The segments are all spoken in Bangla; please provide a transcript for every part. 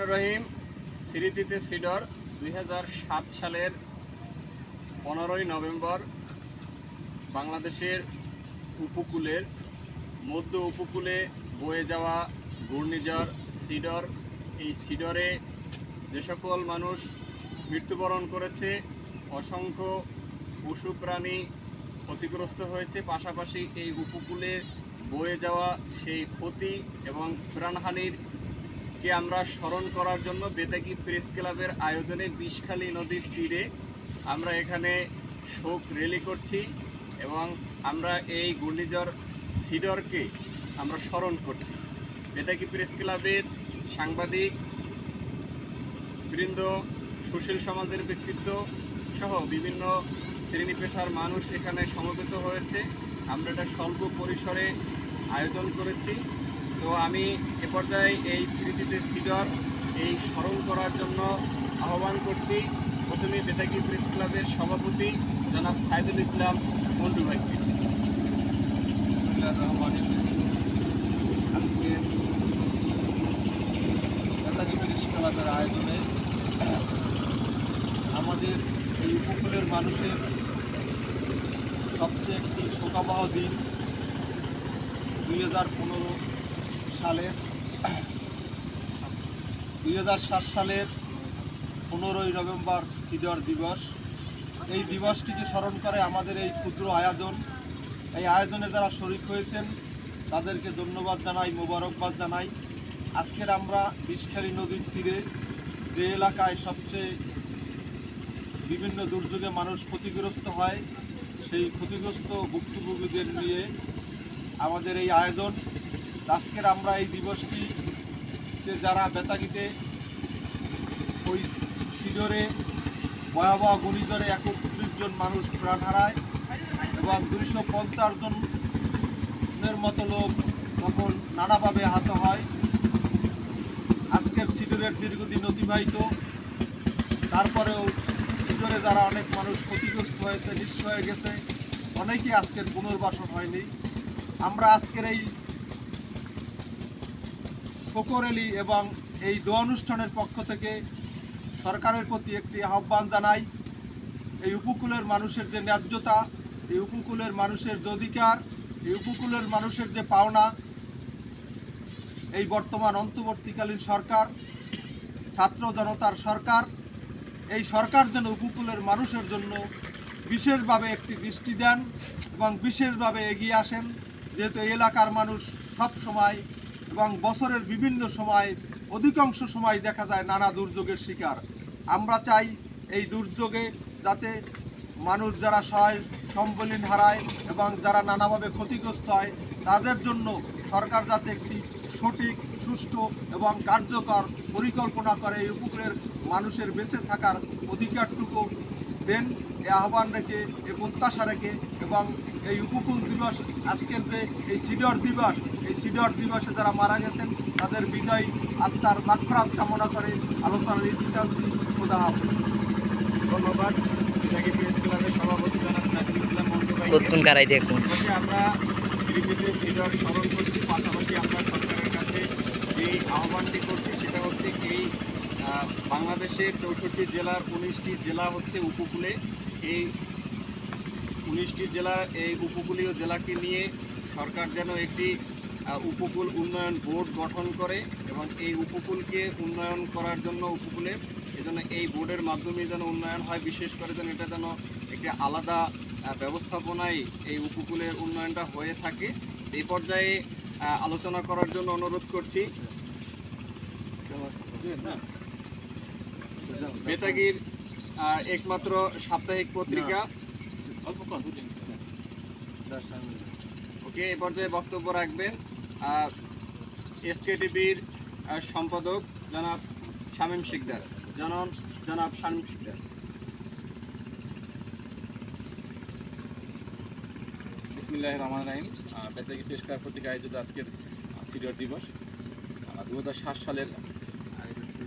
রহিম, স্মৃতিতে সিডর, দুই হাজার সাত সালের পনেরোই নভেম্বর, বাংলাদেশের উপকূলের মধ্য উপকূলে বয়ে যাওয়া ঘূর্ণিঝড় সিডর। এই সিডরে যে সকল মানুষ মৃত্যুবরণ করেছে, অসংখ্য পশু প্রাণী ক্ষতিগ্রস্ত হয়েছে, পাশাপাশি এই উপকূলে বয়ে যাওয়া সেই ক্ষতি এবং প্রাণহানির কে আমরা স্মরণ করার জন্য বেতাগি প্রেস ক্লাবের আয়োজনে বিষখালী নদীর তীরে আমরা এখানে শোক রেলি করছি এবং আমরা এই ঘূর্ণিঝড় সিডরকে আমরা স্মরণ করছি। বেতাগি প্রেস ক্লাবের সাংবাদিক বৃন্দ, সুশীল সমাজের ব্যক্তিত্ব সহ বিভিন্ন শ্রেণি পেশার মানুষ এখানে সমবেত হয়েছে। আমরা এটা স্বল্প পরিসরে আয়োজন করেছি। তো আমি এ পর্যায়ে এই স্মৃতিতে সিডর এই স্মরণ করার জন্য আহ্বান করছি প্রথমে বেতাগি প্রেস ক্লাবের সভাপতি জনাব সাইদুল ইসলাম মন্ডু ভাইকে। আজকে ক্লাবের আয়োজনে আমাদের এই উপকূলের মানুষের সবচেয়ে একটি শোকাবহ দিন দুই হাজার পনেরো সালের দুই হাজার সাত সালের পনেরোই নভেম্বর সিডর দিবস। এই দিবসটিকে স্মরণ করে আমাদের এই ক্ষুদ্র আয়োজন। এই আয়োজনে যারা শরিক হয়েছেন, তাদেরকে ধন্যবাদ জানাই, মোবারকবাদ জানাই। আজকের আমরা বিষখালী নদীর তীরে যে এলাকায় সবচেয়ে বিভিন্ন দুর্যোগে মানুষ ক্ষতিগ্রস্ত হয়, সেই ক্ষতিগ্রস্ত ভুক্তভোগীদের নিয়ে আমাদের এই আয়োজন আজকের আমরা এই দিবসটিতে যারা বেতাগিতে ওই শিডরে ভয়াবহ ঘূর্ণিঝড়ে একত্রিশ জন মানুষ প্রাণ হারায় এবং দুইশো পঞ্চাশ জনের মতো লোক তখন নানাভাবে আহত হয়। আজকের সিডরের দীর্ঘদিন অতিবাহিত। তারপরেও সিডরে যারা অনেক মানুষ ক্ষতিগ্রস্ত হয়েছে, নিঃস্ব হয়ে গেছে, অনেকেই আজকের পুনর্বাসন হয়নি। আমরা আজকের এই শকরেলি এবং এই দোয়া অনুষ্ঠানের পক্ষ থেকে সরকারের প্রতি একটি আহ্বান জানাই। এই উপকূলের মানুষের যে ন্যায্যতা, এই উপকূলের মানুষের যে অধিকার, এই উপকূলের মানুষের যে পাওনা, এই বর্তমান অন্তর্বর্তীকালীন সরকার, ছাত্র জনতার সরকার, এই সরকার যেন উপকূলের মানুষের জন্য বিশেষভাবে একটি দৃষ্টি দেন এবং বিশেষভাবে এগিয়ে আসেন। যেহেতু এলাকার মানুষ সব সময় এবং বছরের বিভিন্ন সময়, অধিকাংশ সময় দেখা যায় নানা দুর্যোগের শিকার। আমরা চাই এই দুর্যোগে যাতে মানুষ যারা সহায় সম্বলীন হারায় এবং যারা নানাভাবে ক্ষতিগ্রস্ত হয়, তাদের জন্য সরকার যাতে একটি সঠিক, সুষ্ঠু এবং কার্যকর পরিকল্পনা করে এই উপকূলের মানুষের বেঁচে থাকার অধিকারটুকু দেন। এ আহ্বান রেখে, এ প্রত্যাশা রেখে এবং এই উপকূল দিবস আজকের যে এই সিডর দিবস এই সিডর দিবসে যারা মারা গেছেন তাদের বিদায় আত্মার মাগফরাত কামনা করে আলোচনা ইতি টানছি খোদা ধন্যবাদ। বেতাগি প্রেস ক্লাবের সভাপতি জনাব সাইদুল ইসলাম মন্ডু ভাইকে কতক্ষণ কারাই দেখুন পাশাপাশি আমরা স্মৃতিতে সিডর স্মরণ করছি পাশাপাশি আমরা সরকারের কাছে যে আহ্বানটি করছি সেটা হচ্ছে এই বাংলাদেশের চৌষট্টি জেলার উনিশটি জেলা হচ্ছে উপকূলে। এই উনিশটি জেলার এই উপকূলীয় জেলাকে নিয়ে সরকার যেন একটি উপকূল উন্নয়ন বোর্ড গঠন করে এবং এই উপকূলকে উন্নয়ন করার জন্য উপকূলের এজন্য এই বোর্ডের মাধ্যমে যেন উন্নয়ন হয় বিশেষ করে যেন এটা যেন একটি আলাদা ব্যবস্থাপনায় এই উপকূলের উন্নয়নটা হয়ে থাকে। এই পর্যায়ে আলোচনা করার জন্য অনুরোধ করছি। বেতাগির একমাত্র সাপ্তাহিক পত্রিকা। ওকে, এই পর্যায়ে বক্তব্য রাখবেন এসকে টিভির সম্পাদক জনাব শামীম শিকদার। জনাব জনাব শামীম শিকদার। বিসমিল্লাহ রহমান রাহিম। বেতাগি প্রেস ক্লাব কর্তৃক আয়োজিত আজকের সিরিয়র দিবস। দু হাজার সাত সালের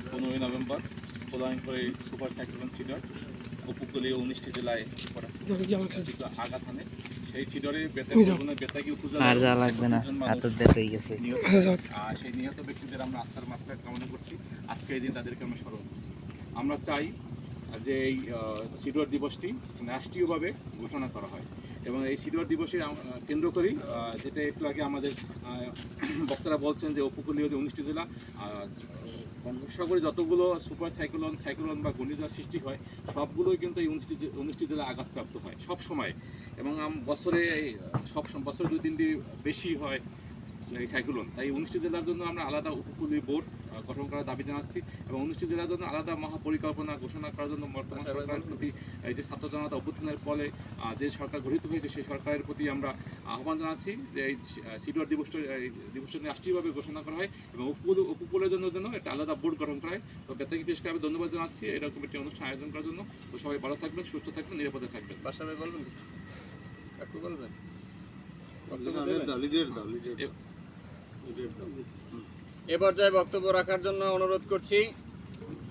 পনেরোই নভেম্বর প্রলয়ঙ্করে সুপার সাইক্লোন সিডর উপকূলীয় উনিশটি জেলায় আঘাত হানে। সেই সিডরে বেতাগি আর যা লাগবে না গেছে। আহ, সেই নিহত ব্যক্তিদের আমরা আত্মার মাত্রা কামনা করছি। আজকে এই দিন তাদেরকে আমরা স্মরণ করছি। আমরা চাই যে এই সিডোর দিবসটি রাষ্ট্রীয়ভাবে ঘোষণা করা হয় এবং এই সিডোর দিবসে আম- আহ, কেন্দ্র করি যেটা একটু আগে আমাদের বক্তারা বলছেন যে উপকূলীয় যে উনিশটি জেলা বঙ্গোপসাগরে যতগুলো সুপার সাইক্লোন সাইক্লোন বা ঘূর্ণিঝড় সৃষ্টি হয়, সবগুলোই কিন্তু এই উনিশটি উনিশটি জেলা আঘাতপ্রাপ্ত হয় সব সময়। এবং বছরে সব বছরে দুই তিনটি বেশি হয় এই সাইক্লোন তাই উনিশটি জেলার জন্য আমরা আলাদা উপকূলীয় বোর্ড গঠন করার দাবি জানাচ্ছি এবং উনিশটি জেলার জন্য আলাদা মহাপরিকল্পনা ঘোষণা করার জন্য বর্তমান সরকারের প্রতি এই যে ছাত্র জনতা অভ্যুত্থানের ফলে যে সরকার গঠিত হয়েছে সেই সরকারের প্রতি আমরা আহ্বান জানাচ্ছি যে এই সিডোর দিবসটা এই দিবসটা রাষ্ট্রীয়ভাবে ঘোষণা করা হয় এবং উপকূল উপকূলের জন্য জন্য একটা আলাদা বোর্ড গঠন করা হয়। তো বেতাকি পেশকে আমি ধন্যবাদ জানাচ্ছি এরকম একটি অনুষ্ঠান আয়োজন করার জন্য। তো সবাই ভালো থাকবেন সুস্থ থাকবেন নিরাপদে থাকবেন। বাসাবে বলবেন একটু বলবেন? লিডার? দাও, লিডার দাও, লিডার দাও। এ পর্যায়ে বক্তব্য রাখার জন্য অনুরোধ করছি।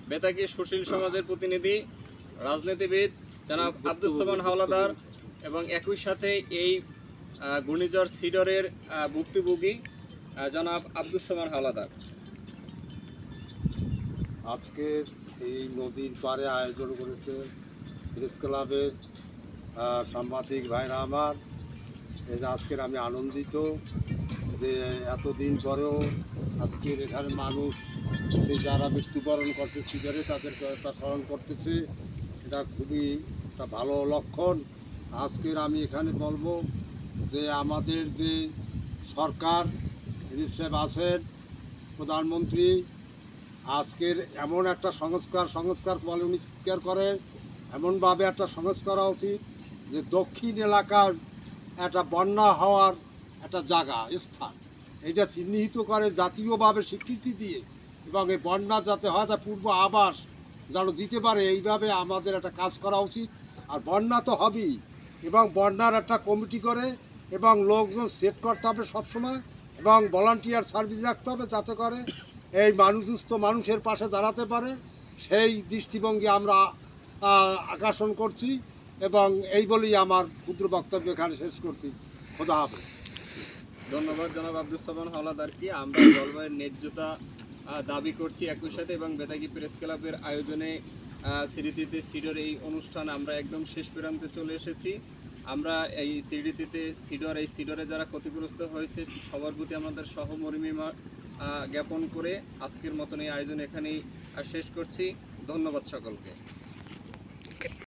বেতাকি সুশীল সমাজের প্রতিনিধি, রাজনীতিবিদ জনাব আব্দুল সামান হাওলাদার এবং একই সাথে এই ঘূর্ণিঝড় সিডরের ভুক্তভোগী জনাব আব্দুল সামান হাওলাদার। আজকে এই নদীর পাড়ে আয়োজন করেছে প্রেস ক্লাবের সাংবাদিক ভাইরা আমার। আজকের আমি আনন্দিত। যে এতদিন পরেও আজকের এখানে মানুষ সেই যারা মৃত্যুবরণ করছে সিজারে তাদেরকে তা স্মরণ করতেছে। এটা খুবই একটা ভালো লক্ষণ। আজকের আমি এখানে বলব যে আমাদের যে সরকার হিসেব আছেন, প্রধানমন্ত্রী, আজকের এমন একটা সংস্কার সংস্কার স্বীকার করে, এমনভাবে একটা সংস্কার হওয়া উচিত যে দক্ষিণ এলাকার একটা বন্যা হওয়ার একটা জায়গা, স্থান। এটা চিহ্নিত করে জাতীয়ভাবে স্বীকৃতি দিয়ে এবং এই বন্যা যাতে হয় তা পূর্ব আবাস যেন দিতে পারে, এইভাবে আমাদের একটা কাজ করা উচিত। আর বন্যা তো হবেই এবং বন্যার একটা কমিটি করে এবং লোকজন সেট করতে হবে সবসময় এবং ভলান্টিয়ার সার্ভিস রাখতে হবে যাতে করে এই মানুষ দুস্থ মানুষের পাশে দাঁড়াতে পারে। সেই দৃষ্টিভঙ্গি আমরা আকর্ষণ করছি এবং এই বলেই আমার ক্ষুদ্র বক্তব্য এখানে শেষ করছি। খোদা হবে ধন্যবাদ জনাব আব্দুল সামান হাওলাদারকে আমরা জলবায়ুর ন্যায্যতা দাবি করছি একই সাথে এবং বেতাগি প্রেস ক্লাবের আয়োজনে স্মৃতিতে সিডর এই অনুষ্ঠান আমরা একদম শেষ প্রান্তে চলে এসেছি। আমরা এই স্মৃতিতে সিডর, এই সিডরে যারা ক্ষতিগ্রস্ত হয়েছে, সবার প্রতি আমাদের সহমর্মিমা জ্ঞাপন করে আজকের মতন এই আয়োজন এখানেই শেষ করছি। ধন্যবাদ সকলকে।